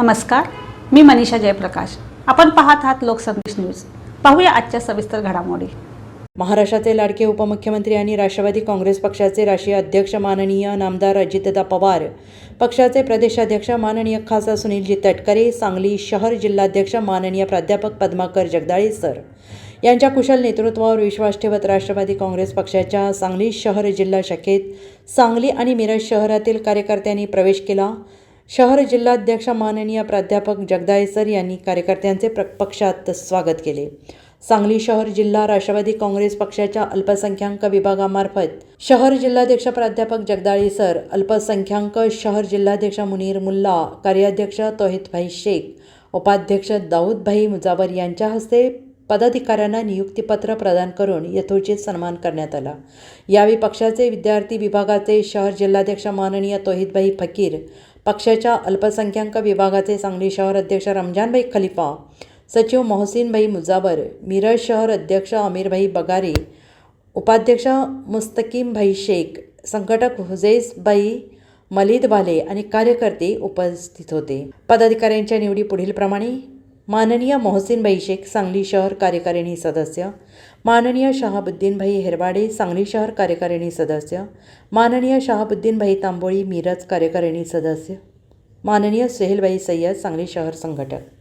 नमस्कार मी मनीषा जयप्रकाश. आपण पाहत आहात लोकसंदेश न्यूज. पाहूया आजच्या सविस्तर घडामोडी. महाराष्ट्राचे लाडके उपमुख्यमंत्री आणि राष्ट्रवादी काँग्रेस पक्षाचे राष्ट्रीय अध्यक्ष माननीय नामदार अजितदा पवार पक्षाचे प्रदेशाध्यक्ष माननीय खासदार सुनीलजी तटकरे सांगली शहर जिल्हाध्यक्ष माननीय प्राध्यापक पद्माकर जगदाळे सर. यांच्या कुशल नेतृत्वावर विश्वास ठेवत राष्ट्रवादी काँग्रेस पक्षाच्या सांगली शहर जिल्हा शाखेत सांगली आणि मिरज शहरातील कार्यकर्त्यांनी प्रवेश केला. शहर जिल्हाध्यक्ष माननीय प्राध्यापक जगदाळे सर यांनी कार्यकर्त्यांचे प्र पक्षात स्वागत केले. सांगली शहर जिल्हा राष्ट्रवादी काँग्रेस पक्षाच्या अल्पसंख्याक विभागामार्फत शहर जिल्हाध्यक्ष प्राध्यापक जगदाळे सर अल्पसंख्याक शहर जिल्हाध्यक्ष मुनीर मुल्ला कार्याध्यक्ष तोहितभाई शेख उपाध्यक्ष दाऊदभाई मुजावर यांच्या हस्ते पदाधिकाऱ्यांना नियुक्तीपत्र प्रदान करून यथोचित सन्मान करण्यात आला. यावेळी पक्षाचे विद्यार्थी विभागाचे शहर जिल्हाध्यक्ष माननीय तोहितभाई फकीर पक्षाच्या अल्पसंख्याक विभागाचे सांगली शहर अध्यक्ष रमजानभाई खलिफा सचिव मोहसिनभाई मुजावर मिरज शहर अध्यक्ष अमीरभाई बगारे उपाध्यक्ष मुस्तकीमभाई शेख संघटक हुजैसबाई मलिद आणि कार्यकर्ते उपस्थित होते. पदाधिकाऱ्यांच्या निवडी पुढीलप्रमाणे माननीय मोहसिनबाई शेख सांगली शहर कार्यकारिणी सदस्य. माननीय शहाबुद्दीनभाई हेरवाडे सांगली शहर कार्यकारिणी सदस्य. माननीय शहाबुद्दीनभाई तांबोळी मिरज कार्यकारिणी सदस्य. माननीय सुहेलबाई सय्यद सांगली शहर संघटक.